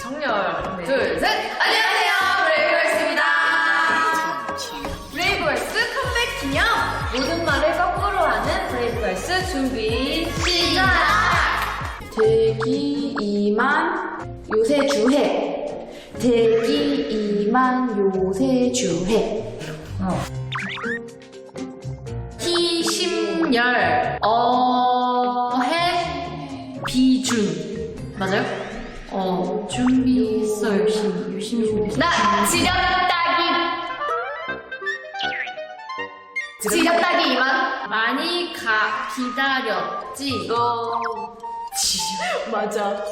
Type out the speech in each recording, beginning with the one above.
정렬. 둘, 셋! 안녕하세요. 브레이브걸스입니다. 브레이브걸스 컴백 기념. 모든 말을 거꾸로 하는 브레이브걸스 준비 시작! 대기 이만 요새 주해. 대기 이만 요새 주해 희심열 어해 비준 맞아요? 어 준비했어 열심히 열심히 준비했어 나 지렸다기. 지렸다기 이만. 많이 가 기다렸지. 너 맞아.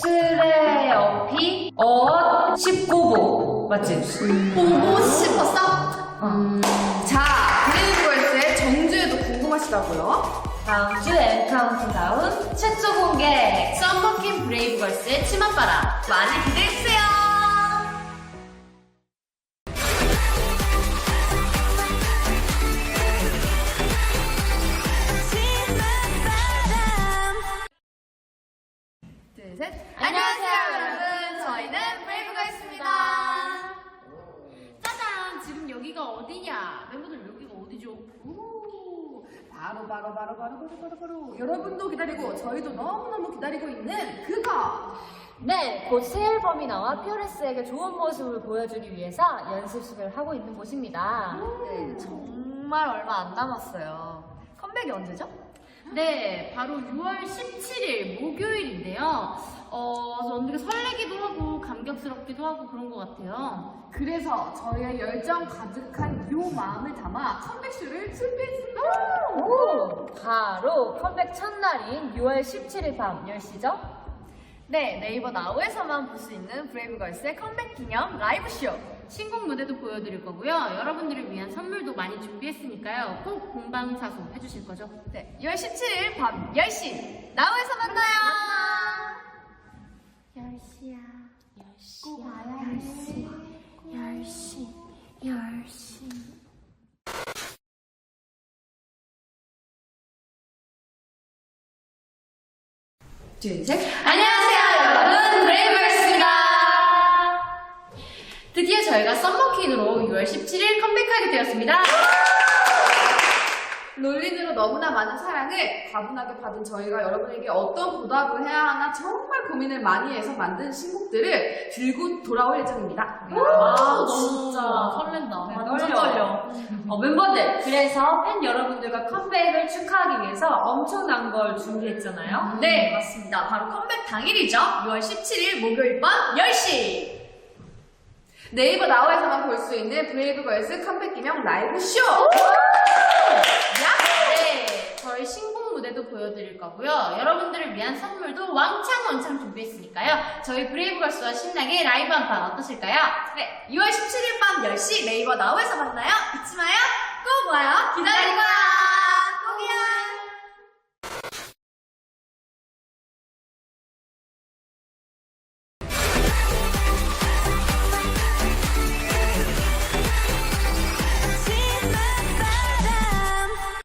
스레어피 어 19보 맞지? 보고 싶었어? 음, 자 브레이브걸스의 정주에도 궁금하시다고요? 다음 주 엔카운트다운 최초 공개 썸머킨 브레이브걸스의 치맛바람. 많이 기대해주세요! 둘 셋. 안녕하세요 어디냐 멤버들 여기가 어디죠? 오, 바로 바로 바로 바로 바로 바로 바로 여러분도 기다리고 저희도 너무너무 기다리고 있는 그거 네, 곧 새 앨범이 나와 피어레스에게 좋은 모습을 보여주기 위해서 연습실을 하고 있는 곳입니다. 네, 정말 얼마 안 남았어요 컴백이 언제죠? 네, 바로 6월 17일 목요일인데요. 어, 되게 설레기도 하고 감격스럽기도 하고 그런 것 같아요. 그래서 저희의 열정 가득한 요 마음을 담아 컴백쇼를 준비했습니다 오! 바로 컴백 첫날인 6월 17일 밤 10시죠? 네 네이버 나우에서만 볼 수 있는 브레이브걸스의 컴백 기념 라이브쇼 신곡 무대도 보여드릴 거고요. 여러분들을 위한 선물도 많이 준비했으니까요. 꼭 본방사수 해주실 거죠? 네, 6월 17일 밤 10시 나우에서 만나요 10시야. 10시야. 꼭 와야 10시. 10시. 10시. 둘, 셋. 안녕하세요, 여러분. 브레이브걸스입니다. 드디어 저희가 썸머킨으로 6월 17일 컴백하게 되었습니다. 롤린으로 너무나 많은 사랑을 과분하게 받은 저희가 여러분에게 어떤 보답을 해야 하나 정말 고민을 많이 해서 만든 신곡들을 들고 돌아올 예정입니다. 아, 어, 멤버들, 그래서 팬 여러분들과 컴백을 축하하기 위해서 엄청난 걸 준비했잖아요. 네, 맞습니다. 바로 컴백 당일이죠. 6월 17일 목요일 밤 10시. 네이버 나와에서만 볼 수 있는 브레이브걸스 컴백 기념 라이브 쇼! 신곡 무대도 보여드릴 거고요. 여러분들을 위한 선물도 왕창 왕창 준비했으니까요. 저희 브레이브 걸스와 신나게 라이브 한 판 어떠실까요? 네, 6월 17일 밤 10시 네이버 나우에서 만나요. 잊지 마요. 꼭 와요. 거야.